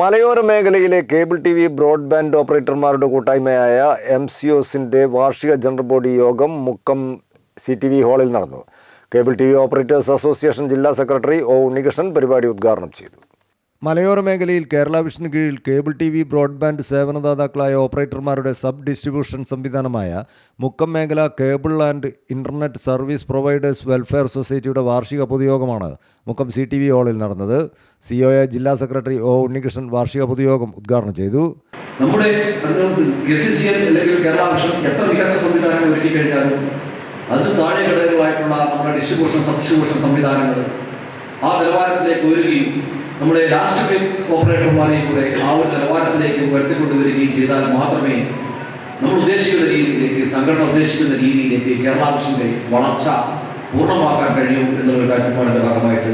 മലയോര മേഖലയിലെ cable T V broadband ഓപ്പറേറ്റർമാരുടെ കൂട്ടായ്മയായ എം സി ഒസിന്റെ വാർഷിക ജനറൽ ബോഡി യോഗം മുക്കം സി ടി വി ഹാളിൽ നടന്നു. Cable T V operators association ജില്ലാ സെക്രട്ടറി ഒ ഉണ്ണികൃഷ്ണൻ പരിപാടി ഉദ്ഘാടനം ചെയ്തു. മലയോര മേഖലയിൽ കേരള വിഷന് കീഴിൽ കേബിൾ ടി വി ബ്രോഡ്ബാൻഡ് സേവനദാതാക്കളായ ഓപ്പറേറ്റർമാരുടെ സബ് ഡിസ്ട്രിബ്യൂഷൻ സംവിധാനമായ മുക്കം മേഖല cable and internet service providers welfare സൊസൈറ്റിയുടെ വാർഷിക പൊതുയോഗമാണ് മുക്കം സി ടി വി ഹാളിൽ നടന്നത്. സി ഒ എ ജില്ലാ സെക്രട്ടറി ഒ ഉണ്ണികൃഷ്ണൻ വാർഷിക പൊതുയോഗം ഉദ്ഘാടനം ചെയ്തു. നമ്മുടെ അല്ലെങ്കിൽ എത്ര മികച്ച സംവിധാനം നമ്മുടെ ഡിസ്ട്രിബ്യൂഷൻ സബ് ഡിസ്ട്രിബ്യൂഷൻ സംവിധാനങ്ങൾ ആ നിലവാരത്തിലേക്ക് ഉയരുകയും നമ്മുടെ രാഷ്ട്രീയ ഓപ്പറേറ്റർമാരെയും കൂടെ ആ ഒരു നിലവാരത്തിലേക്ക് ഉയർത്തിക്കൊണ്ടുവരികയും ചെയ്താൽ മാത്രമേ നമ്മൾ ഉദ്ദേശിക്കുന്ന രീതിയിലേക്ക് സംഘടന ഉദ്ദേശിക്കുന്ന രീതിയിലേക്ക് കേരള വളർച്ച പൂർണമാക്കാൻ കഴിയൂ എന്നുള്ള കാഴ്ചപ്പാടിന്റെ ഭാഗമായിട്ട്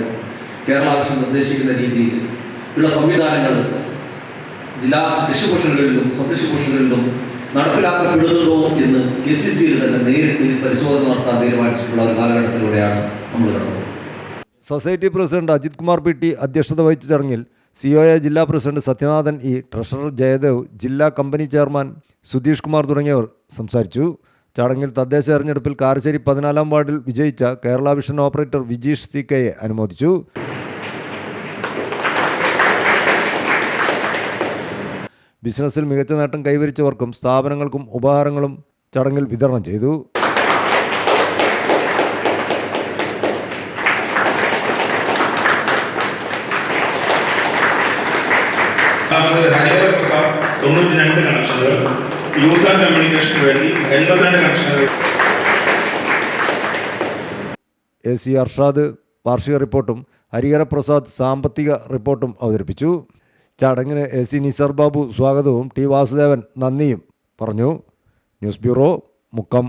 കേരള വിഷൻ നിർദ്ദേശിക്കുന്ന രീതിയിൽ ഉള്ള സംവിധാനങ്ങൾ ജില്ലാ ഡിസ്ട്രിബ്യൂഷനുകളിലും സബ് ഡിസ്ട്രിബ്യൂഷനുകളിലും നടപ്പിലാക്കപ്പെടുന്നുണ്ടോ എന്ന് കെ സി സിയിൽ തന്നെ നേരിട്ട് പരിശോധന നടത്താൻ തീരുമാനിച്ചിട്ടുള്ള ഒരു കാലഘട്ടത്തിലൂടെയാണ് നമ്മൾ കടന്നത്. Society president Ajith Kumar P T അധ്യക്ഷത വഹിച്ച ചടങ്ങിൽ സി ഒ എ ജില്ലാ president Sathyanathan E treasurer Jayadev ജില്ലാ കമ്പനി ചെയർമാൻ സുധീഷ് കുമാർ തുടങ്ങിയവർ സംസാരിച്ചു. ചടങ്ങിൽ തദ്ദേശ തെരഞ്ഞെടുപ്പിൽ കാരശ്ശേരി പതിനാലാം വാർഡിൽ വിജയിച്ച Kerala vision operator Vijeesh C കെയെ അനുമോദിച്ചു. ബിസിനസ്സിൽ മികച്ച നേട്ടം കൈവരിച്ചവർക്കും സ്ഥാപനങ്ങൾക്കും ഉപഹാരങ്ങളും ചടങ്ങിൽ വിതരണം ചെയ്തു. രണ്ടാമത് ഹരിഹര പ്രസാദ് തൊണ്ണൂറ്റി രണ്ട് കണക്ഷനുകൾ. യൂസ് ആൻഡ് കമ്മ്യൂണിക്കേഷന് വേണ്ടി എൺപത്തിരണ്ട് കണക്ഷനുകൾ. എ സി അർഷാദ് വാർഷിക റിപ്പോർട്ടും ഹരിഹര പ്രസാദ് സാമ്പത്തിക റിപ്പോർട്ടും അവതരിപ്പിച്ചു. ചടങ്ങിന് എ സി നിസർ ബാബു സ്വാഗതവും ടി വാസുദേവൻ നന്ദിയും പറഞ്ഞു. News bureau Mukkam.